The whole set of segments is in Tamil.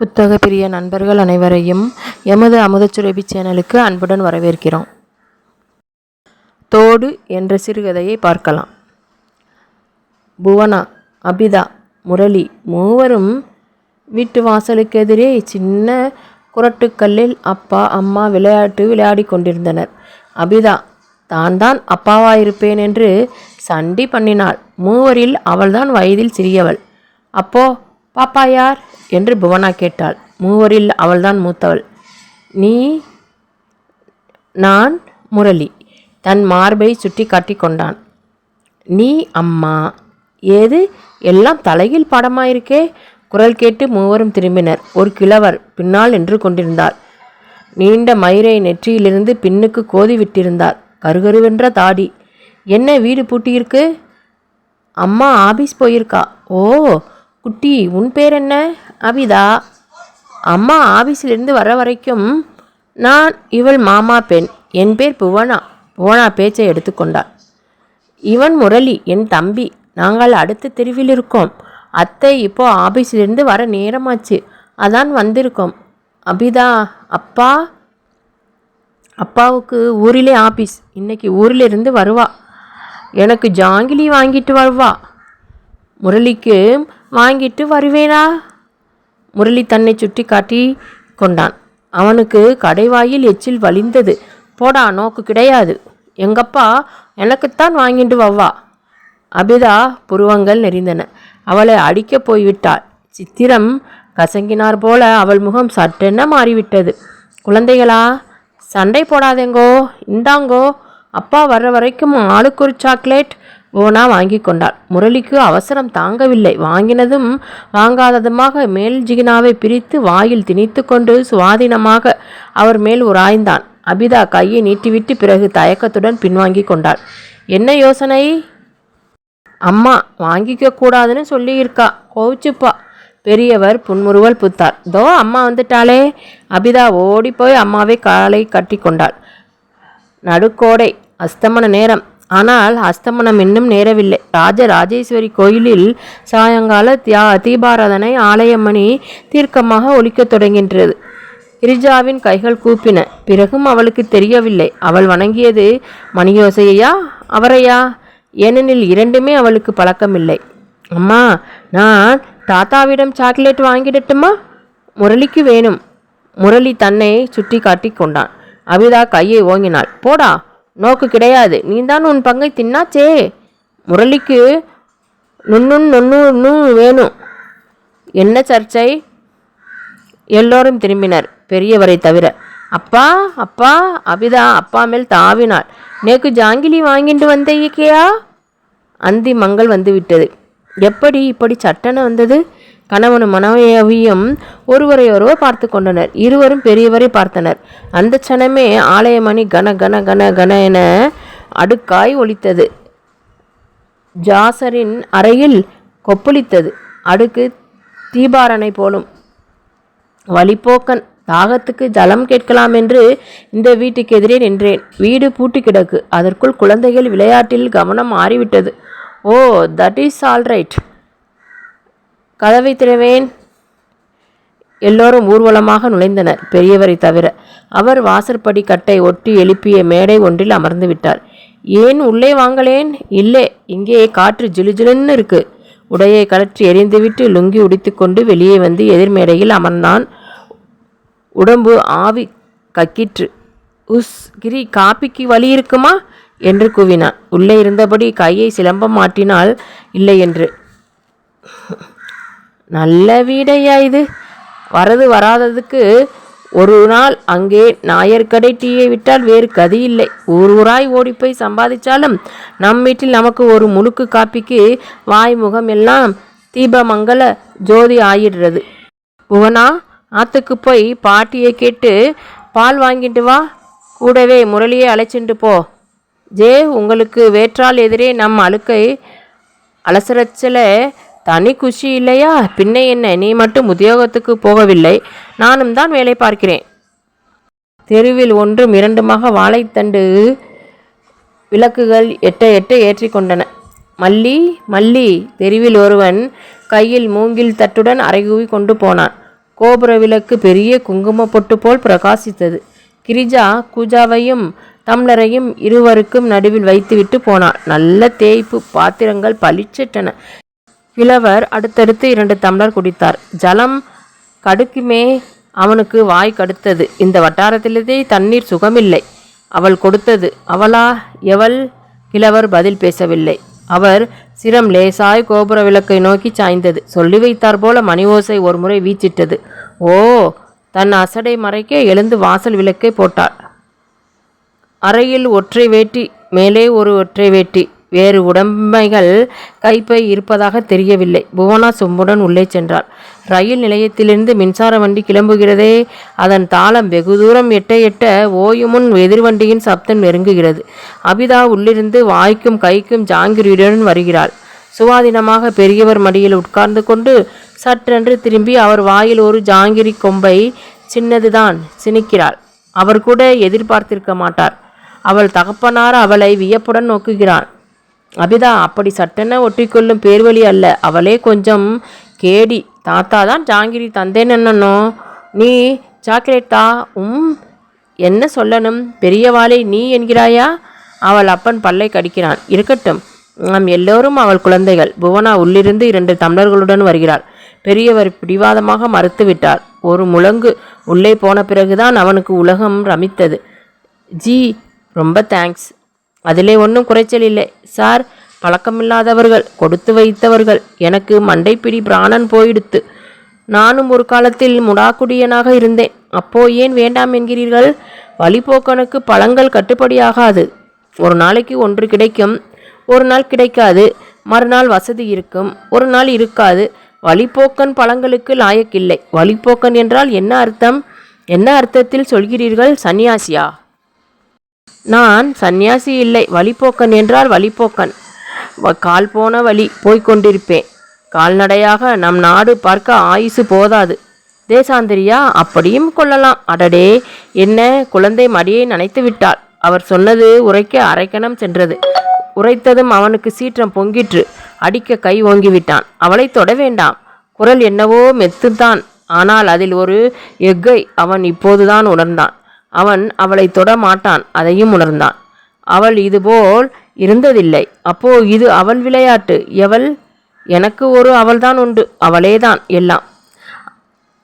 புத்தக பிரிய நண்பர்கள் அனைவரையும் எமது அமுதச்சுரபி சேனலுக்கு அன்புடன் வரவேற்கிறோம். தோடு என்ற சிறுகதையை பார்க்கலாம். புவனா அபிதா முரளி மூவரும் வீட்டு வாசலுக்கு எதிரே சின்ன குரட்டுக்கல்லில் அப்பா அம்மா விளையாட்டு விளையாடி கொண்டிருந்தனர். அபிதா தான் தான் அப்பாவாயிருப்பேன் என்று சண்டி பண்ணினாள். மூவரில் அவள்தான் வயதில் சிறியவள். அப்போ பாப்பா யார்? என்று புவனா கேட்டாள். மூவரில் அவள்தான் மூத்தவள். நீ? நான் முரளி. தன் மார்பை சுட்டி காட்டி கொண்டான். நீ அம்மா. ஏது? எல்லாம் தலையில் படமாயிருக்கே? குரல் கேட்டு மூவரும் திரும்பினர். ஒரு கிழவர் பின்னால் நின்று கொண்டிருந்தார். நீண்ட மயிரை நெற்றியிலிருந்து பின்னுக்கு கோதி விட்டிருந்தார். கருகருவென்ற தாடி. என்ன வீடு பூட்டியிருக்கு? அம்மா ஆபீஸ் போயிருக்கா? ஓ குட்டி உன் பேர் என்ன? அபிதா. அம்மா ஆஃபீஸிலிருந்து வர வரைக்கும் நான் இவள் மாமா பெண். என் பேர் புவனா. புவனா பேச்சை எடுத்துக்கொண்டார் இவன் முரளி என் தம்பி. நாங்கள் அடுத்த தெருவில் இருக்கோம். அத்தை இப்போ ஆபீஸிலிருந்து வர நேரமாச்சு. அதான் வந்திருக்கோம். அபிதா அப்பா? அப்பாவுக்கு ஊரிலே ஆபீஸ். இன்னைக்கு ஊரிலிருந்து வருவா. எனக்கு ஜாங்கிலி வாங்கிட்டு வருவா. முரளிக்கு வாங்கிட்டு வருவேனா? முரளி தன்னை சுட்டி காட்டி கொண்டான் அவனுக்கு கடைவாயில் எச்சில் வலிந்தது. போடா நோக்கு கிடையாது. எங்கப்பா எனக்குத்தான் வாங்கிட்டு வவ்வா. அபிதா புருவங்கள் நெறிந்தன அவளை அடிக்கப் போய்விட்டாள். சித்திரம் கசங்கினார் போல அவள் முகம் சட்டென மாறிவிட்டது. குழந்தைகளா சண்டை போடாதேங்கோ இந்தாங்கோ அப்பா வர்ற வரைக்கும் ஆளுக்கு ஒரு சாக்லேட் ஓனா வாங்கி கொண்டாள். முரளிக்கு அவசரம் தாங்கவில்லை. வாங்கினதும் வாங்காததுமாக மேல் ஜிகினாவை பிரித்து வாயில் திணித்து கொண்டு சுவாதீனமாக அவர் மேல் உராய்ந்தான். அபிதா கையை நீட்டிவிட்டு பிறகு தயக்கத்துடன் பின்வாங்கி கொண்டாள். என்ன யோசனை? அம்மா வாங்கிக்க கூடாதுன்னு சொல்லியிருக்கா. கோவிச்சுப்பா. பெரியவர் புன்முறுவல் புத்தார். தோ அம்மா வந்துட்டாளே. அபிதா ஓடி போய் அம்மாவை காலை கட்டி கொண்டாள். நடுக்கோடை அஸ்தமன நேரம். ஆனால் அஸ்தமனம் இன்னும் நேரவில்லை. ராஜ ராஜேஸ்வரி கோயிலில் சாயங்கால தியா தீபாராதனை ஆலயமணி தீர்க்கமாக ஒலிக்கத் தொடங்கின்றது. கிரிஜாவின் கைகள் கூப்பின. பிறகும் அவளுக்கு தெரியவில்லை. அவள் வணங்கியது மணியோசையா அவரையா? ஏனெனில் இரண்டுமே அவளுக்கு பழக்கமில்லை. அம்மா நான் தாத்தாவிடம் சாக்லேட் வாங்கிடட்டுமா? முரளிக்கு வேணும். முரளி தன்னை சுட்டி காட்டி கொண்டான். அபிதா கையை ஓங்கினாள். போடா நோக்கு கிடையாது. நீதான் உன் பங்கை தின்னாச்சே. முரளிக்கு நுண்ணுன்னு நொன்னு வேணும். என்ன சர்ச்சை? எல்லோரும் திரும்பினர். பெரியவரை தவிர. அப்பா அப்பா அபிதா அப்பா மேல் தாவினாள். நேக்கு ஜாங்கிலி வாங்கிட்டு வந்த இயக்கையா அந்தி மங்கள் வந்துவிட்டது. எப்படி இப்படி சட்டனை வந்தது? கணவனும் மனைவியும் ஒருவரையொருவர் பார்த்து கொண்டனர். இருவரும் பெரியவரை பார்த்தனர். அந்த சனமே ஆலயமணி கன கன கன கன என அடுக்காய் ஒலித்தது. ஜாசரின் அறையில் கொப்பளித்தது. அடுக்கு தீபாரனை போலும். வழிப்போக்கன் தாகத்துக்கு ஜலம் கேட்கலாம் என்று இந்த வீட்டுக்கு எதிரே நின்றேன். வீடு பூட்டி கிடக்கு. அதற்குள் குழந்தைகள் விளையாட்டில் கவனம் மாறிவிட்டது. Oh that is all right கதவை திறவேன். எல்லோரும் ஊர்வலமாக நுழைந்தனர். பெரியவரை தவிர அவர் வாசற்படி கட்டை ஒட்டி எழுப்பிய மேடை ஒன்றில் அமர்ந்து விட்டார். ஏன் உள்ளே வாங்களேன்? இல்லை இங்கே காற்று ஜிலுஜிலுன்னு இருக்கு. உடையை கலற்றி எரிந்துவிட்டு லுங்கி உடித்துக்கொண்டு வெளியே வந்து எதிர் மேடையில் அமர்ந்தான். உடம்பு ஆவி கக்கிற்று. உஸ் கிரி காப்பிக்கு வழி இருக்குமா? என்று கூவினான். உள்ளே இருந்தபடி கையை சிலம்பம் மாட்டினால் இல்லை என்று. நல்ல வீடையா இது? வரது வராததுக்கு ஒரு நாள் அங்கே நாயர்கடை டீயை விட்டால் வேறு கதி இல்லை. ஊர் ஊராய் ஓடிப்போய் சம்பாதிச்சாலும் நம் வீட்டில் நமக்கு ஒரு முழுக்கு காப்பிக்கு வாய் முகம் எல்லாம் தீபமங்கல ஜோதி ஆயிடுறது. புவனா ஆத்துக்கு போய் பாட்டியை கேட்டு பால் வாங்கிட்டு வா. கூடவே முரளியை அழைச்சிட்டு போ. ஜே உங்களுக்கு வேற்றால் எதிரே நம் அழுக்கை அலசரச்சலை தனி குஷி இல்லையா? பின்ன என்ன? நீ மட்டும் உத்தியோகத்துக்கு போகவில்லை. நானும் தான் வேலை பார்க்கிறேன். தெருவில் ஒன்றும் இரண்டுமாக வாழைத்தண்டு விளக்குகள் எட்ட எட்ட ஏற்றி கொண்டன. மல்லி மல்லி தெருவில் ஒருவன் கையில் மூங்கில் தட்டுடன் அரைகூவி கொண்டு போனான். கோபுர விளக்கு பெரிய குங்கும பொட்டு போல் பிரகாசித்தது. கிரிஜா கூஜாவையும் டம்ளரையும் இருவருக்கும் நடுவில் வைத்துவிட்டு போனாள் நல்ல தேய்ப்பு பாத்திரங்கள் பளிச்சிட்டன. கிழவர் அடுத்தடுத்து இரண்டு தம்ளர் குடித்தார். ஜலம் கடுக்குமே அவனுக்கு வாய் கடுத்தது. இந்த வட்டாரத்திலேயே தண்ணீர் சுகமில்லை. அவள் கொடுத்தது. அவளா எவள்? கிழவர் பதில் பேசவில்லை. அவர் சிரம் லேசாய் கோபுர விளக்கை நோக்கி சாய்ந்தது. சொல்லி வைத்தார் போல மணி ஓசை ஒரு முறை வீச்சிட்டது. ஓ தன் அசடை மறைக்க எழுந்து வாசல் விளக்கை போட்டாள். அறையில் ஒற்றை வேட்டி மேலே ஒரு ஒற்றை வேட்டி. வேறு உடமைகள் கைப்பை இருப்பதாக தெரியவில்லை. புவனா சொம்புடன் உள்ளே சென்றாள். ரயில் நிலையத்திலிருந்து மின்சார வண்டி கிளம்புகிறதே. அதன் தாளம் வெகு தூரம் எட்ட எட்ட ஓயுமுன் எதிர்வண்டியின் சப்தம் நெருங்குகிறது. அபிதா உள்ளிருந்து வாய்க்கும் கைக்கும் ஜாங்கிரியுடன் வருகிறாள். சுவாதீனமாக பெரியவர் மடியில் உட்கார்ந்து கொண்டு சற்றென்று திரும்பி அவர் வாயில் ஒரு ஜாங்கிரி கொம்பை சின்னதுதான் சினிக்கிறாள் அவர் கூட எதிர்பார்த்திருக்க மாட்டார். அவள் தகப்பனார் அவளை வியப்புடன் நோக்குகிறான். அபிதா அப்படி சட்டென ஒட்டிக்கொள்ளும் பேர்வழி அல்ல. அவளே கொஞ்சம் கேடி. தாத்தா தான் ஜாங்கிரி தந்தேன் என்னன்னோ. நீ சாக்லேட்டா? உம் என்ன சொல்லணும்? பெரியவாளை நீ என்கிறாயா? அவள் அப்பன் பல்லை கடிக்கிறான். இருக்கட்டும். நாம் எல்லோரும் அவள் குழந்தைகள். புவனா உள்ளிருந்து இரண்டு தமிழர்களுடன் வருகிறாள். பெரியவர் பிடிவாதமாக மறுத்துவிட்டார் ஒரு முழங்கு உள்ளே போன பிறகுதான் அவனுக்கு உலகம் ரமித்தது. ஜி ரொம்ப தேங்க்ஸ். அதிலே ஒன்றும் குறைச்சல் இல்லை. சார் பழக்கமில்லாதவர்கள் கொடுத்து வைத்தவர்கள் எனக்கு மண்டைப்பிடி பிராணன் போயிடுத்து. நானும் ஒரு காலத்தில் முடாக்குடியனாக இருந்தேன். அப்போ ஏன் வேண்டாம் என்கிறீர்கள்? வழிபோக்கனுக்கு பழங்கள் கட்டுப்படியாகாது. ஒரு நாளைக்கு ஒன்று கிடைக்கும் ஒரு நாள் கிடைக்காது. மறுநாள் வசதி இருக்கும் ஒரு நாள் இருக்காது. வழிபோக்கன் பழங்களுக்கு லாயக்கில்லை. வழிபோக்கன் என்றால் என்ன அர்த்தம்? என்ன அர்த்தத்தில் சொல்கிறீர்கள் சன்னியாசியா? நான் சந்நியாசி இல்லை வழிப்போக்கன் என்றால் வழிப்போக்கன். வ- கால் போன வழி போய்க் கொண்டிருப்பேன். கால்நடையாக நம் நாடு பார்க்க ஆயுசு போதாது. தேசாந்திரியா அப்படியும் கொள்ளலாம். அடடே என்ன? குழந்தை மடியை நனைத்து விட்டாள். அவர் சொன்னது உரைக்க அரைக்கணம் சென்றது. உரைத்ததும் அவனுக்கு சீற்றம் பொங்கிற்று. அடிக்க கை ஓங்கிவிட்டான். அவளை தொட வேண்டாம். குரல் என்னவோ மெத்துத்தான். ஆனால் அதில் ஒரு எக்கை அவன் இப்போதுதான் உணர்ந்தான். அவன் அவளை தொட மாட்டான் அதையும் உணர்ந்தான். அவள் இதுபோல் இருந்ததில்லை. அப்போ இது அவள் விளையாட்டு. எவள்? எனக்கு ஒரு அவள்தான் உண்டு. அவளேதான் எல்லாம்.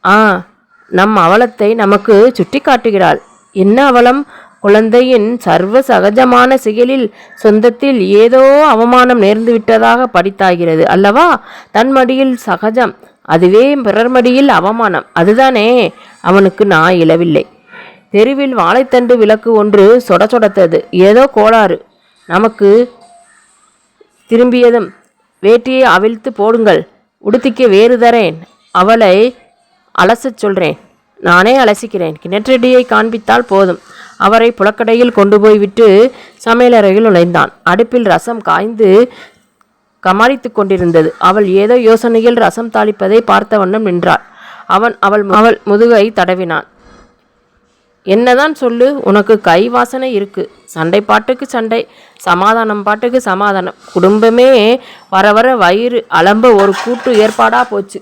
ஆ நம் அவலத்தை நமக்கு சுட்டி காட்டுகிறாள் என்ன அவலம்? குழந்தையின் சர்வ சகஜமான செயலில் சொந்தத்தில் ஏதோ அவமானம் நேர்ந்து விட்டதாக படித்தாகிறது அல்லவா? தன் மடியில் சகஜம். அதுவே பிறர் மடியில் அவமானம். அதுதானே? அவனுக்கு நான் இழவில்லை தெருவில் வாழைத்தண்டு விளக்கு ஒன்று சொட சொடத்தது ஏதோ கோளாறு. நமக்கு திரும்பியதும் வேட்டியை அவிழ்த்து போடுங்கள். உடுத்திக்க வேறு தரேன். அவளை அலசச் சொல்கிறேன் நானே அலசிக்கிறேன். கிணற்றடியை காண்பித்தால் போதும். அவரை புலக்கடையில் கொண்டு போய்விட்டு சமையலறையில் நுழைந்தான். அடுப்பில் ரசம் காய்ந்து கமாளித்து கொண்டிருந்தது. அவள் ஏதோ யோசனையில் ரசம் தாளிப்பதை பார்த்த வண்ணம் நின்றாள். அவன் அவள் அவள் முதுகை தடவினான். என்னதான் சொல்லு உனக்கு கை வாசனை இருக்கு. சண்டை பாட்டுக்கு சண்டை சமாதானம் பாட்டுக்கு சமாதானம். குடும்பமே வர வர வயிறு அலம்ப ஒரு கூட்டு ஏற்பாடாக போச்சு.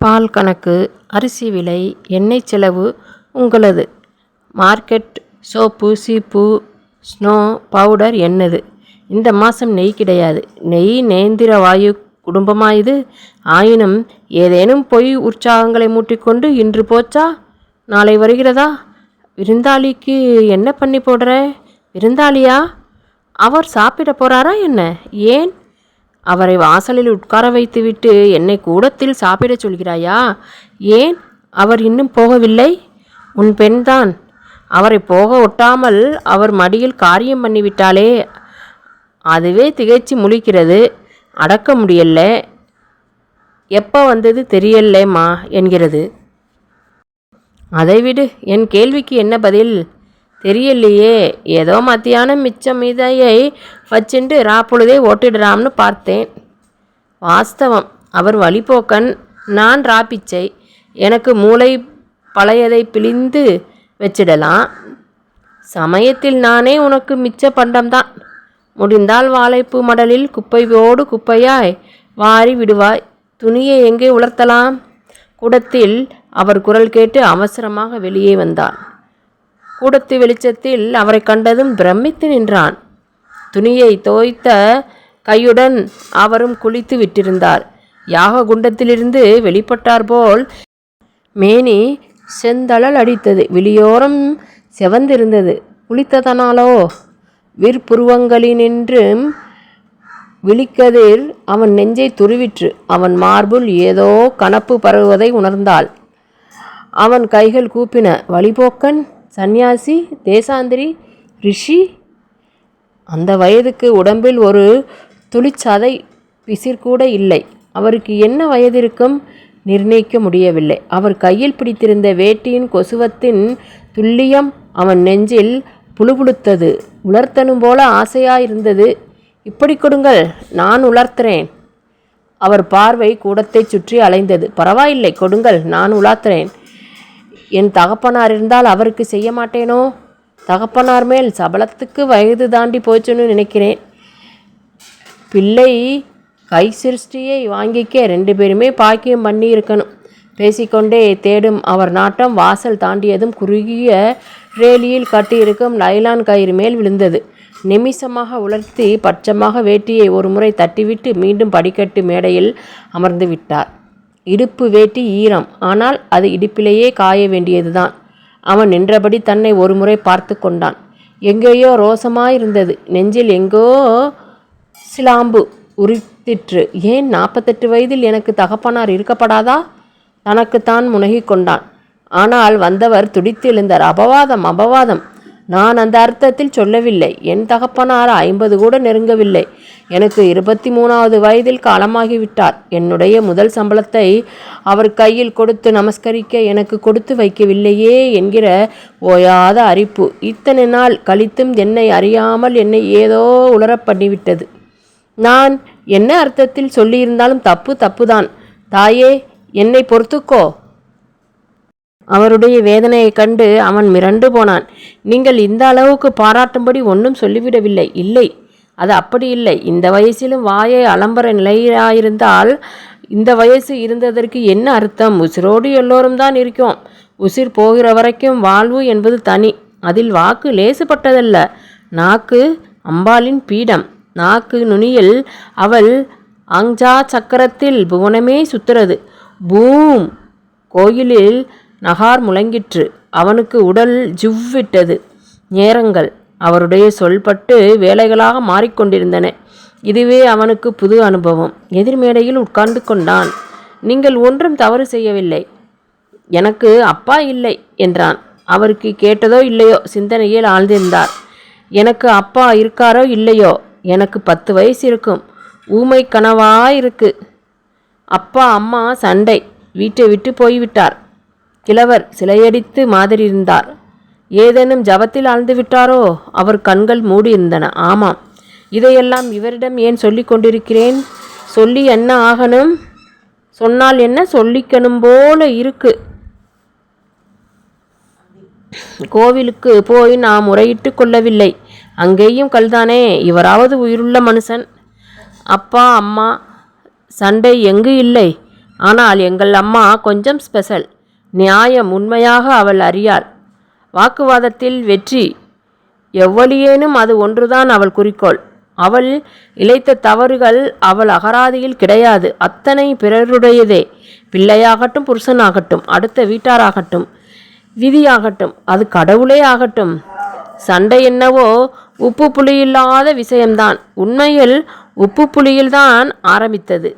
பால் கணக்கு அரிசி விலை எண்ணெய் செலவு உங்களது. மார்க்கெட் சோப்பு சீப்பு ஸ்னோ பவுடர் என்னது? இந்த மாதம் நெய் கிடையாது. நெய் நேந்திர வாயு குடும்பமாயுது ஆயினும் ஏதேனும் பொய் உற்சாகங்களை மூட்டிக்கொண்டு இன்று போச்சா? நாளை வருகிறதா? விருந்தாளிக்கு என்ன பண்ணி போடுற? விருந்தாளியா? அவர் சாப்பிட போறாரா என்ன? ஏன்? அவரை வாசலில் உட்கார வைத்துவிட்டு என்னை கூடத்தில் சாப்பிடச் சொல்கிறாயா? ஏன்? அவர் இன்னும் போகவில்லை? உன் பெண்தான். அவரை போக ஒட்டாமல் அவர் மடியில் காரியம் பண்ணிவிட்டாலே அதுவே திகைச்சு முழிக்கிறது. அடக்க முடியல எப்போ வந்தது தெரியலேம்மா என்கிறது. அதை விடு என் கேள்விக்கு என்ன பதில்? தெரியலையே. ஏதோ மத்தியானம் மிச்சம் மீதையை வச்சுண்டு ராப்பொழுதே ஓட்டிடுறாம்னு பார்த்தேன். வாஸ்தவம். அவர் வழிபோக்கன் நான் ராப்பிச்சை எனக்கு மூளை பழையதை பிழிந்து வச்சிடலாம். சமயத்தில் நானே உனக்கு மிச்ச பண்டம்தான். முடிந்தால் வாழைப்பூ மடலில் குப்பையோடு குப்பையாய் வாரி விடுவாய். துணியை எங்கே உலர்த்தலாம்? கூடத்தில் அவர் குரல் கேட்டு அவசரமாக வெளியே வந்தான் கூடத்து வெளிச்சத்தில் அவரை கண்டதும் பிரமித்து நின்றான். துணியை தோய்த்த கையுடன் அவரும் குளித்து விட்டிருந்தார். யாக குண்டத்திலிருந்து வெளிப்பட்டார் போல் மேனி செந்தழல் அடித்தது. வெளியோரம் செவந்திருந்தது. குளித்ததனாலோ? விற்புருவங்களினின்றும் விழிக்கதிர் அவன் நெஞ்சை துருவிற்று. அவன் மார்புள் ஏதோ கனப்பு பரவுவதை உணர்ந்தாள். அவன் கைகள் கூப்பின வழிபோக்கன் சந்நியாசி தேசாந்திரி ரிஷி. அந்த வயதுக்கு உடம்பில் ஒரு துளிச்சதை பிசிர்கூட இல்லை. அவருக்கு என்ன வயது இருக்கும் நிர்ணயிக்க முடியவில்லை. அவர் கையில் பிடித்திருந்த வேட்டியின் கொசுவத்தின் துல்லியம் அவன் நெஞ்சில் புழுபுழுத்தது. உலர்த்தனும் போல ஆசையாயிருந்தது. இப்படி கொடுங்கள் நான் உலர்த்துறேன். அவர் பார்வை கூடத்தை சுற்றி அலைந்தது. பரவாயில்லை கொடுங்கள் நான் உலாத்துறேன். என் தகப்பனார் இருந்தால் அவருக்கு செய்ய மாட்டேனோ? தகப்பனார் மேல் சபலத்துக்கு வயது தாண்டி போச்சுன்னு நினைக்கிறேன். பிள்ளை கை சிருஷ்டியை வாங்கிக்க ரெண்டு பேருமே பாக்கியம் பண்ணி இருக்கணும். பேசிக்கொண்டே தேடும் அவர் நாட்டம் வாசல் தாண்டியதும் குறுகிய ரேலியில் கட்டியிருக்கும் நைலான் கயிறு மேல் விழுந்தது. நிமிஷமாக உலர்த்தி பட்சமாக வேட்டியை ஒரு முறை தட்டிவிட்டு மீண்டும் படிக்கட்டு மேடையில் அமர்ந்து விட்டார். இடுப்பு வேட்டி ஈரம். ஆனால் அது இடுப்பிலேயே காய வேண்டியதுதான். அவன் நின்றபடி தன்னை ஒரு முறை பார்த்து கொண்டான். எங்கேயோ ரோசமாயிருந்தது. நெஞ்சில் எங்கோ சிலாம்பு உரித்திற்று. ஏன் நாற்பத்தெட்டு வயதில் எனக்கு தகப்பனார் இருக்கப்படாதா? தனக்குத்தான் முனகி கொண்டான். ஆனால் வந்தவர் துடித்து எழுந்தார் அபவாதம் அபவாதம். நான் அந்த அர்த்தத்தில் சொல்லவில்லை. என் தகப்பனார் ஐம்பது கூட நெருங்கவில்லை. எனக்கு இருபத்தி மூணாவது வயதில் காலமாகிவிட்டார். என்னுடைய முதல் சம்பளத்தை அவர் கையில் கொடுத்து நமஸ்கரிக்க எனக்கு கொடுத்து வைக்கவில்லையே என்கிற ஓயாத அரிப்பு. இத்தனை நாள் கழித்தும் என்னை அறியாமல் என்னை ஏதோ உளரப் பண்ணிவிட்டது. நான் என்ன அர்த்தத்தில் சொல்லியிருந்தாலும் தப்பு தப்புதான். தாயே என்னை பொறுத்துக்கோ. அவருடைய வேதனையைக் கண்டு அவன் மிரண்டு போனான். நீங்கள் இந்த அளவுக்கு பாராட்டும்படி ஒன்றும் சொல்லிவிடவில்லை. இல்லை அது அப்படி இல்லை. இந்த வயசிலும் வாயை அலம்பர நிலையாயிருந்தால் இந்த வயசு இருந்ததற்கு என்ன அர்த்தம்? உசிரோடு எல்லோரும் தான் இருக்கோம் உசிர் போகிற வரைக்கும் வாழ்வு என்பது தனி. அதில் வாக்கு லேசுப்பட்டதல்ல நாக்கு அம்பாளின் பீடம். நாக்கு நுனியில் அவள் அங்ஜா சக்கரத்தில் புவனமே சுத்துறது. பூம்! கோயிலில் நகார் முழங்கிற்று. அவனுக்கு உடல் ஜிவ்விட்டது. நேரங்கள் அவருடைய சொல்பட்டு வேலைகளாக மாறிக்கொண்டிருந்தன. இதுவே அவனுக்கு புது அனுபவம். எதிர்மேடையில் உட்கார்ந்து கொண்டான். நீங்கள் ஒன்றும் தவறு செய்யவில்லை. எனக்கு அப்பா இல்லை என்றான். அவருக்கு கேட்டதோ இல்லையோ? சிந்தனையில் ஆழ்ந்திருந்தார். எனக்கு அப்பா இருக்காரோ இல்லையோ? எனக்கு பத்து வயசு இருக்கும். ஊமை கனவா இருக்கு அப்பா அம்மா சண்டை. வீட்டை விட்டு போய்விட்டார். கிழவர் சிலையடித்து மாதிரியிருந்தார். ஏதேனும் ஜபத்தில் ஆழ்ந்து விட்டாரோ அவர் கண்கள் மூடியிருந்தன. ஆமாம். இதையெல்லாம் இவரிடம் ஏன் சொல்லிக் கொண்டிருக்கிறேன்? சொல்லி என்ன ஆகணும்? சொன்னால் என்ன சொல்லிக்கணும் போல இருக்கு. கோவிலுக்கு போய் நாம் முறையிட்டு கொள்ளவில்லை. அங்கேயும் கல்தானே இவராவது உயிருள்ள மனுஷன். அப்பா அம்மா சண்டை எங்கு இல்லை? ஆனால் எங்கள் அம்மா கொஞ்சம் ஸ்பெஷல். நியாயம் உண்மையாக அவள் அறியாள். வாக்குவாதத்தில் வெற்றி எவ்வளியேனும் அது ஒன்றுதான் அவள் குறிக்கோள். அவள் இழைத்த தவறுகள் அவள் அகராதியில் கிடையாது. அத்தனை பிறருடையதே. பிள்ளையாகட்டும் புருஷனாகட்டும் அடுத்த வீட்டாராகட்டும் விதியாகட்டும் அது கடவுளே ஆகட்டும். சண்டை என்னவோ உப்பு புளியில்லாத விஷயம்தான். உண்மையில் உப்பு புளியில்தான் ஆரம்பித்தது.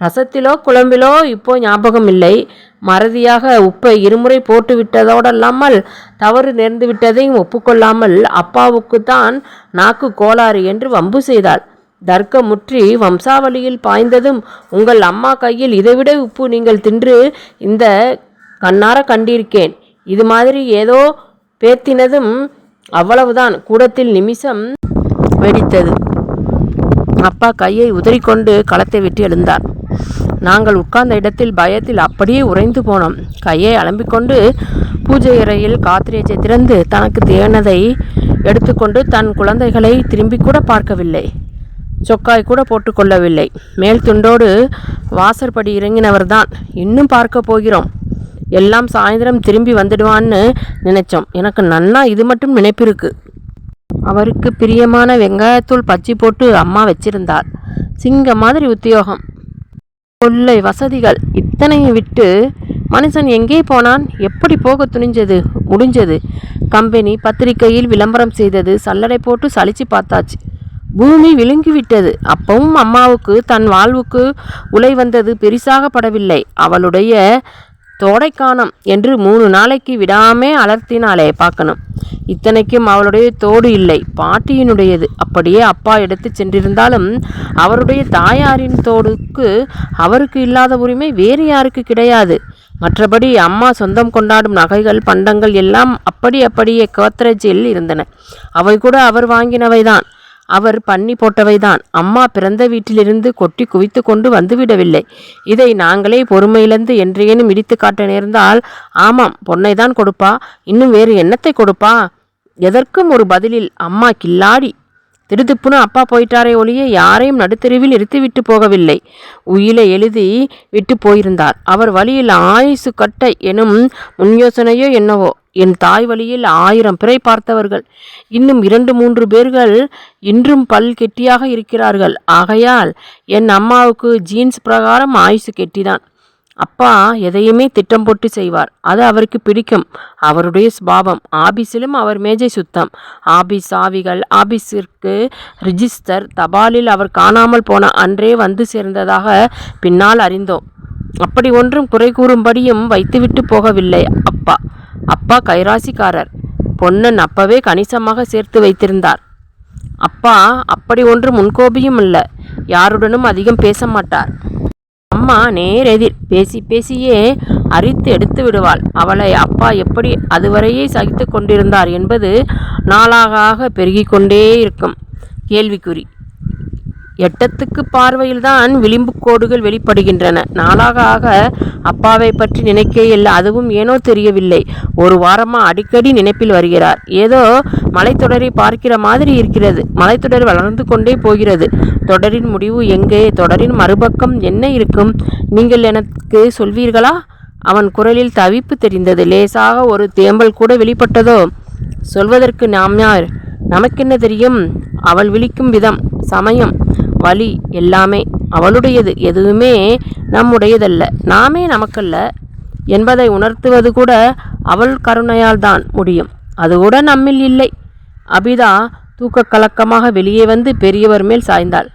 ரசத்திலோ குழம்பிலோ இப்போ ஞாபகம் இல்லை மறதியாக உப்பை இருமுறை போட்டு விட்டதோடல்லாமல் தவறு நேர்ந்து விட்டதையும் ஒப்புக்கொள்ளாமல் அப்பாவுக்கு தான் நாக்கு கோளாறு என்று வம்பு செய்தாள். தர்க்கமுற்றி வம்சாவளியில் பாய்ந்ததும் உங்கள் அம்மா கையில் இதைவிட உப்பு நீங்கள் தின்று இந்த கண்ணார கண்டிருக்கேன். இது மாதிரி ஏதோ பேத்தினதும் அவ்வளவுதான். கூடத்தில் நிமிஷம் வெடித்தது. அப்பா கையை உதறிக்கொண்டு களத்தை விட்டு எழுந்தார். நாங்கள் உட்கார்ந்த இடத்தில் பயத்தில் அப்படியே உறைந்து போனோம். கையை அலம்பிக்கொண்டு பூஜை அறையில் காத்திரேஜை திறந்து தனக்கு தேனதை எடுத்துக்கொண்டு தன் குழந்தைகளை திரும்பி கூட பார்க்கவில்லை. சொக்காய் கூட போட்டுக்கொள்ளவில்லை மேல் துண்டோடு வாசற்படி இறங்கினவர்தான் இன்னும் பார்க்க போகிறோம். எல்லாம் சாயந்தரம் திரும்பி வந்துடுவான்னு நினைச்சோம். எனக்கு நன்னா இது மட்டும் நினைப்பிருக்கு. அவருக்கு பிரியமான வெங்காயத்தூள் பச்சி போட்டு அம்மா வச்சிருந்தார். சிங்க மாதிரி உத்தியோகம். கொள்ளை வசதிகள் இத்தனையும் விட்டு மனுஷன் எங்கே போனான்? எப்படி போக துணிஞ்சது? முடிஞ்சது. கம்பெனி பத்திரிகையில் விளம்பரம் செய்தது சல்லடை போட்டு சலிச்சு பார்த்தாச்சு. பூமி விழுங்கி விட்டது அப்பவும் அம்மாவுக்கு தன் வாழ்வுக்கு உலை வந்தது பெரிசாக படவில்லை அவளுடைய தோடைக்கானம் என்று மூணு நாளைக்கு விடாமே அலர்த்தினாலே பார்க்கணும். இத்தனைக்கும் அவளுடைய தோடு இல்லை பாட்டியினுடையது. அப்படியே அப்பா எடுத்து சென்றிருந்தாலும் அவருடைய தாயாரின் தோடுக்கு அவருக்கு இல்லாத உரிமை வேறு யாருக்கு கிடையாது. மற்றபடி அம்மா சொந்தம் கொண்டாடும் நகைகள் பண்டங்கள் எல்லாம் அப்படி அப்படியே கோத்ரேஜில் இருந்தன. அவை கூட அவர் வாங்கினவைதான். அவர் பண்ணி போட்டவைதான். அம்மா பிறந்த வீட்டிலிருந்து கொட்டி குவித்து கொண்டு வந்துவிடவில்லை. இதை நாங்களே பொறுமையிலிருந்து என்றேனும் இடித்து காட்ட நேர்ந்தால் ஆமாம் பொன்னை தான் கொடுப்பா. இன்னும் வேறு என்னத்தை கொடுப்பா? எதற்கும் ஒரு பதிலில் அம்மா கில்லாடி. திருதுப்புன்னு அப்பா போயிட்டாரே ஒழிய யாரையும் நடுத்தெருவில் நிறுத்திவிட்டு போகவில்லை. உயிலை எழுதி விட்டு போயிருந்தார். அவர் வழியில் ஆயுசு கட்டை எனும் முன்யோசனையோ என்னவோ. என் தாய் வழியில் ஆயிரம் பிறை பார்த்தவர்கள். இன்னும் இரண்டு மூன்று பேர்கள் இன்றும் பல் கெட்டியாக இருக்கிறார்கள். ஆகையால் என் அம்மாவுக்கு ஜீன்ஸ் பிரகாரம் ஆயுசு கெட்டிதான். அப்பா எதையுமே திட்டம் போட்டு செய்வார். அது அவருக்கு பிடிக்கும். அவருடைய சுபாவம். ஆபீஸிலும் அவர் மேஜை சுத்தம். ஆபீஸ் சாவிகள் ஆபீஸிற்கு ரிஜிஸ்டர் தபாலில் அவர் காணாமல் போன அன்றே வந்து சேர்ந்ததாக பின்னால் அறிந்தோம். அப்படி ஒன்றும் குறை கூறும்படியும் வைத்துவிட்டு போகவில்லை அப்பா. அப்பா கைராசிக்காரர். பொன்னன் அப்பவே கணிசமாக சேர்த்து வைத்திருந்தார். அப்பா அப்படி ஒன்று முன்கோபியும் இல்லை. யாருடனும் அதிகம் பேச மாட்டார். அம்மா நேரெதிர் பேசி பேசியே அரித்து எடுத்து விடுவாள். அவளை அப்பா எப்படி அதுவரையே சகித்து கொண்டிருந்தார் என்பது நாளாக பெருகிக் கொண்டே இருக்கும். கேள்விக்குறி. எட்டத்துக்கு பார்வையில்தான் விளிம்பு கோடுகள் வெளிப்படுகின்றன. நாளாக ஆக அப்பாவை பற்றி நினைக்கையில் அதுவும் ஏனோ தெரியவில்லை. ஒரு வாரமாக அடிக்கடி நினைப்பில் வருகிறார். ஏதோ மலைத்தொடரை பார்க்கிற மாதிரி இருக்கிறது. மலைத்தொடர் வளர்ந்து கொண்டே போகிறது. தொடரின் முடிவு எங்கே? தொடரின் மறுபக்கம் என்ன இருக்கும்? நீங்கள் எனக்கு சொல்வீர்களா? அவன் குரலில் தவிப்பு தெரிந்தது. லேசாக ஒரு தேம்பல் கூட வெளிப்பட்டதோ? சொல்வதற்கு நாம் யார்? நமக்கென்ன தெரியும்? அவள் விழிக்கும் விதம் சமயம். வழி எல்லாமே அவளுடையது எதுவுமே நம்முடையதல்ல. நாமே நமக்கல்ல என்பதை உணர்த்துவது கூட அவள் கருணையால் தான் முடியும். அது கூட நம்மில் இல்லை. அபிதா தூக்க கலக்கமாக வெளியே வந்து பெரியவர் மேல் சாய்ந்தாள்.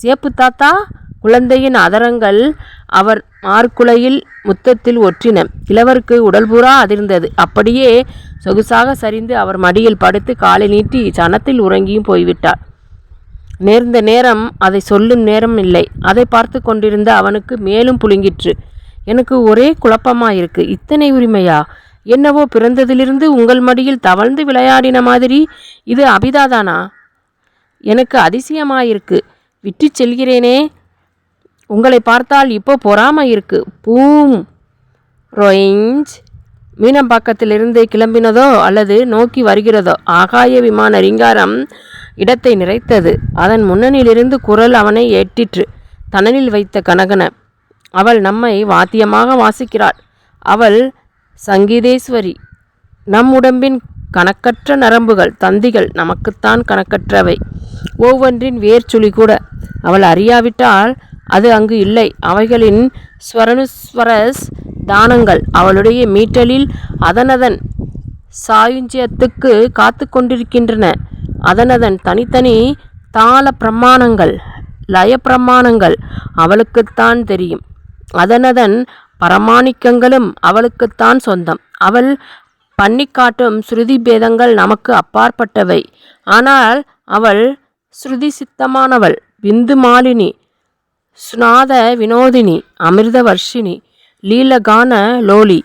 சேப்பு தாத்தா குழந்தையின் அதரங்கள் அவர் மார்க்குலையில் முத்தத்தில் ஒற்றின. கிழவருக்கு உடல் பூரா அதிர்ந்தது. அப்படியே சொகுசாக சரிந்து அவர் மடியில் படுத்து காலை நீட்டி சனத்தில் உறங்கியும் போய்விட்டார். நேர்ந்த நேரம் அதை சொல்லும் நேரம் இல்லை. அதை பார்த்து கொண்டிருந்த அவனுக்கு மேலும் புழுங்கிற்று. எனக்கு ஒரே குழப்பமாயிருக்கு. இத்தனை உரிமையா? என்னவோ பிறந்ததிலிருந்து உங்கள் மடியில் தவழ்ந்து விளையாடின மாதிரி இது அபிதாதானா? எனக்கு அதிசயமாயிருக்கு. விட்டு செல்கிறேனே. உங்களை பார்த்தால் இப்போ பொறாம இருக்கு பூம். ரொயிஞ்ச். மீனம்பாக்கத்திலிருந்து கிளம்பினதோ அல்லது நோக்கி வருகிறதோ? ஆகாய விமான ரிங்காரம். இடத்தை நிறைத்தது. அதன் முன்னணியிலிருந்து குரல் அவனை ஏற்றிற்று. தணலில் வைத்த கனகன அவள் நம்மை வாத்தியமாக வாசிக்கிறாள். அவள் சங்கீதேஸ்வரி. நம் உடம்பின் கணக்கற்ற நரம்புகள் தந்திகள் நமக்குத்தான் கணக்கற்றவை. ஒவ்வொன்றின் வேர்ச்சுளி கூட அவள் அறியாவிட்டால் அது அங்கு இல்லை. அவைகளின் ஸ்வரனுஸ்வரஸ் தானங்கள் அவளுடைய மீட்டலில் அதனதன் சாயுஞ்சியத்துக்கு காத்து கொண்டிருக்கின்றன. அதனதன் தனித்தனி தாள பிரமாணங்கள் லய பிரமாணங்கள் அவளுக்குத்தான் தெரியும். அதனதன் பரமாணிக்கங்களும் அவளுக்குத்தான் சொந்தம். அவள் பண்ணிக்காட்டும் ஸ்ருதி பேதங்கள் நமக்கு அப்பாற்பட்டவை. ஆனால் அவள் ஸ்ருதி சித்தமானவள் பிந்து மாலினி சுனாத வினோதினி அமிர்தவர்ஷினி லீலகான லோலி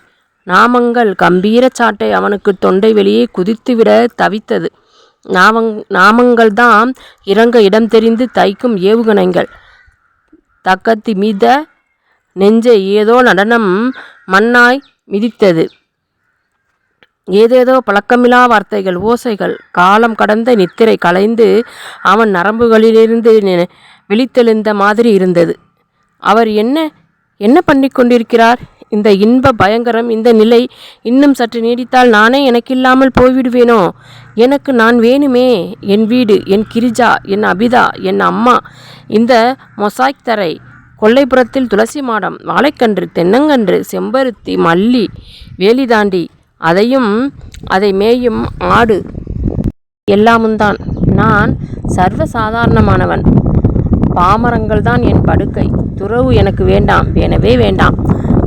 நாமங்கள் கம்பீர சாட்டை அவனுக்கு தொண்டை வெளியே குதித்துவிட தவித்தது. நாமங் நாமங்கள்தான் இறங்க இடம் தெரிந்து தைக்கும் ஏவுகணைகள். தக்கத்தி மீத நெஞ்சை ஏதோ நடனம் மண்ணாய் மிதித்தது. ஏதேதோ பழக்கமில்லா வார்த்தைகள் ஓசைகள் காலம் கடந்த நித்திரை கலைந்து அவன் நரம்புகளிலிருந்து விழித்தெழுந்த மாதிரி இருந்தது. அவர் என்ன என்ன பண்ணி கொண்டிருக்கிறார் இந்த இன்ப பயங்கரம் இந்த நிலை இன்னும் சற்று நீடித்தால் நானே எனக்கில்லாமல் போய்விடுவேனோ? எனக்கு நான் வேணுமே? என் வீடு என் கிரிஜா என் அபிதா என் அம்மா. இந்த மொசாய்க் தரை கொல்லைப்புறத்தில் துளசி மாடம் வாழைக்கன்று தென்னங்கன்று செம்பருத்தி மல்லி வேலிதாண்டி அதையும் அதை மேயும் ஆடு எல்லாமும்தான். நான் சர்வ சாதாரணமானவன் பாமரங்கள் தான் என் படுக்கை. துறவு எனக்கு வேண்டாம். வேணவே வேண்டாம்.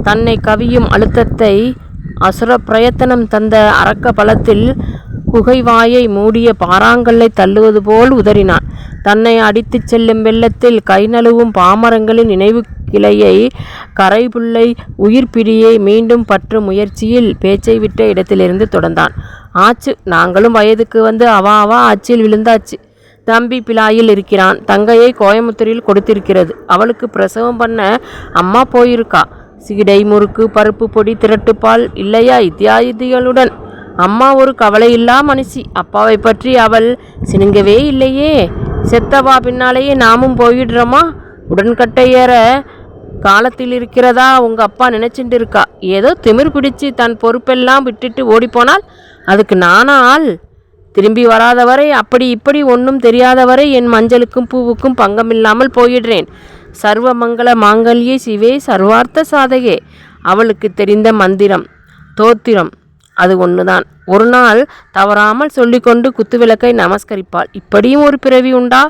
தன்னை கவியும் அழுத்தத்தை அசுர பிரயத்தனம் தந்த அரக்க பலத்தில் குகைவாயை மூடிய பாறாங்கல்லை தள்ளுவது போல் உதறினான். தன்னை அடித்துச் செல்லும் வெள்ளத்தில் கை நழுவும் பாமரங்களின் நினைவு கிளையை கரைபுள்ளை உயிர்ப்பிடியை மீண்டும் பற்றும் முயற்சியில் பேச்சை விட்ட இடத்திலிருந்து தொடர்ந்தான். ஆச்சு நாங்களும் வயதுக்கு வந்து அவா அவா ஆச்சில் விழுந்தாச்சு. தம்பி பிலாயில் இருக்கிறான். தங்கையை கோயமுத்தூரில் கொடுத்திருக்கிறது. அவளுக்கு பிரசவம் பண்ண அம்மா போயிருக்கா. சீடை முறுக்கு பருப்பு பொடி திரட்டுப்பால் இல்லையா? இத்தியாதிகளுடன். அம்மா ஒரு கவலையில்லா மனுஷி. அப்பாவை பற்றி அவள் சினுங்கவே இல்லையே. செத்தவா பின்னாலேயே நாமும் போயிடுறோமா? உடன்கட்டை ஏற காலத்தில் இருக்கிறதா? உங்க அப்பா நினைச்சிட்டு இருக்கா ஏதோ திமிர் பிடிச்சு தன் பொறுப்பெல்லாம் விட்டுட்டு ஓடிப்போனால் அதுக்கு நானா ஆள்? திரும்பி வராதவரை அப்படி இப்படி ஒன்றும் தெரியாதவரை என் மஞ்சளுக்கும் பூவுக்கும் பங்கமில்லாமல் போயிடுறேன். சர்வமங்கள மாங்கல்யே சிவே சர்வார்த்த சாதகே. அவளுக்கு தெரிந்த மந்திரம் தோத்திரம். அது ஒன்றுதான் ஒரு நாள் தவறாமல் சொல்லிக்கொண்டு குத்துவிளக்கை நமஸ்கரிப்பாள். இப்படியும் ஒரு பிறவி உண்டா?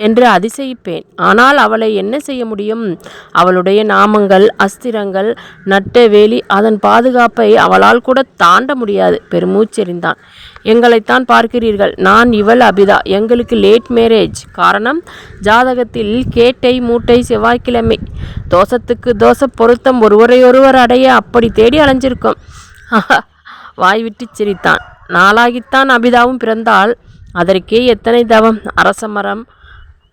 என்று அதிசயிப்பேன். ஆனால் அவளை என்ன செய்ய முடியும்? அவளுடைய நாமங்கள் அஸ்திரங்கள் நட்ட வேலி அதன் பாதுகாப்பை அவளால் கூட தாண்ட முடியாது. பெருமூச்செறிந்தான். எங்களைத்தான் பார்க்கிறீர்கள். நான் இவள் அபிதா. எங்களுக்கு லேட் மேரேஜ். காரணம் ஜாதகத்தில் கேட்டை மூட்டை செவ்வாய்க்கிழமை. தோசத்துக்கு தோச பொருத்தம் ஒருவரையொருவர் அடைய அப்படி தேடி அலைஞ்சிருக்கோம். வாய்விட்டு சிரித்தான். நாளாகித்தான் அபிதாவும் பிறந்தால் அதற்கே எத்தனை தவம்? அரசமரம்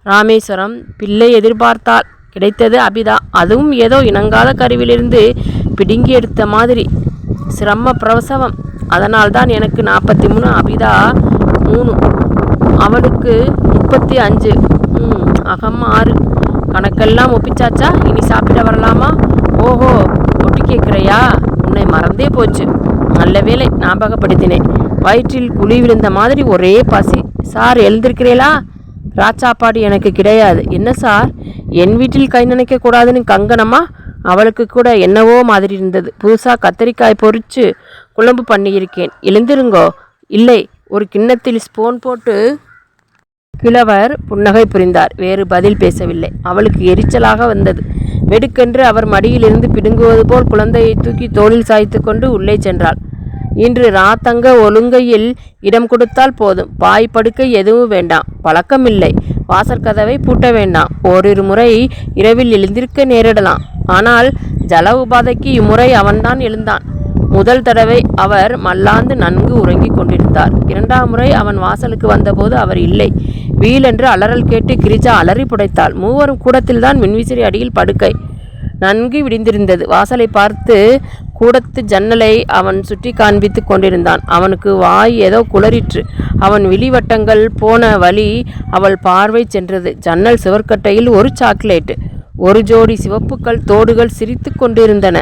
ராமேஸ்வரம் பிள்ளை எதிர்பார்த்தால் கிடைத்தது அபிதா. அதுவும் ஏதோ இணங்காத கருவிலிருந்து பிடுங்கி எடுத்த மாதிரி. சிரம பிரசவம் அதனால்தான் எனக்கு நாற்பத்தி மூணு அபிதா மூணு. அவளுக்கு முப்பத்தி அஞ்சு. ம், அகம் ஆறு. கணக்கெல்லாம் ஒப்பிச்சாச்சா? இனி சாப்பிட வரலாமா? ஓஹோ ஒட்டி கேட்குறையா? உன்னை மறந்தே போச்சு. நல்ல வேளை ஞாபகப்படுத்தினேன். வயிற்றில் குழி விழுந்த மாதிரி ஒரே பசி. சார் எழுந்திருக்கிறீங்களா ராச்சாப்பாடு எனக்கு கிடையாது. என்ன சார்? என் வீட்டில் கை நினைக்க கூடாதுன்னு கங்கணமா? அவளுக்கு கூட என்னவோ மாதிரி இருந்தது. புதுசாக கத்தரிக்காய் பொறிச்சு குழம்பு பண்ணியிருக்கேன். எழுந்திருங்கோ. இல்லை. ஒரு கிண்ணத்தில் ஸ்பூன் போட்டு கிழவர் புன்னகை புரிந்தார். வேறு பதில் பேசவில்லை. அவளுக்கு எரிச்சலாக வந்தது. வெடுக்கென்று அவர் மடியிலிருந்து பிடுங்குவது போல் குழந்தையை தூக்கி தோளில் சாய்த்து கொண்டு உள்ளே சென்றாள். இன்று ராத்தங்க ஒழுங்கையில் இடம் கொடுத்தால் போதும். பாய் படுக்கை எதுவும் வேண்டாம். பழக்கமில்லை. வாசற்கதவை பூட்ட வேண்டாம். ஓரிரு முறை இரவில் எழுந்திருக்க நேரிடலாம். ஆனால் ஜல உபாதைக்கு இம்முறை அவன்தான் எழுந்தான். முதல் தடவை அவர் மல்லாந்து நன்கு உறங்கிக் கொண்டிருந்தார். இரண்டாம் முறை அவன் வாசலுக்கு வந்தபோது அவர் இல்லை. வீலென்று அலறல் கேட்டு கிரிஜா அலறி புடைத்தாள். மூவரும் கூடத்தில்தான் மின்விசிறி அடியில் படுக்கை நன்கு விடிந்திருந்தது. வாசலை பார்த்து கூடத்து ஜன்னலை அவன் சுற்றி காண்பித்து கொண்டிருந்தான். அவனுக்கு வாய் ஏதோ குளறிற்று. அவன் விழிவட்டங்கள் போன வழி அவள் பார்வை சென்றது. ஜன்னல் சுவர்க்கட்டையில் ஒரு சாக்லேட் ஒரு ஜோடி சிவப்புக்கள் தோடுகள் சிரித்து கொண்டிருந்தன.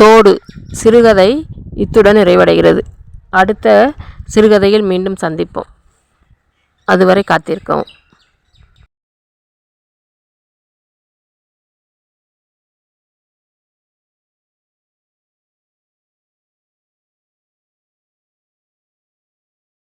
தோடு சிறுகதை இத்துடன் நிறைவடைகிறது. அடுத்த சிறுகதையில் மீண்டும் சந்திப்போம். அதுவரை காத்திருக்கவும்.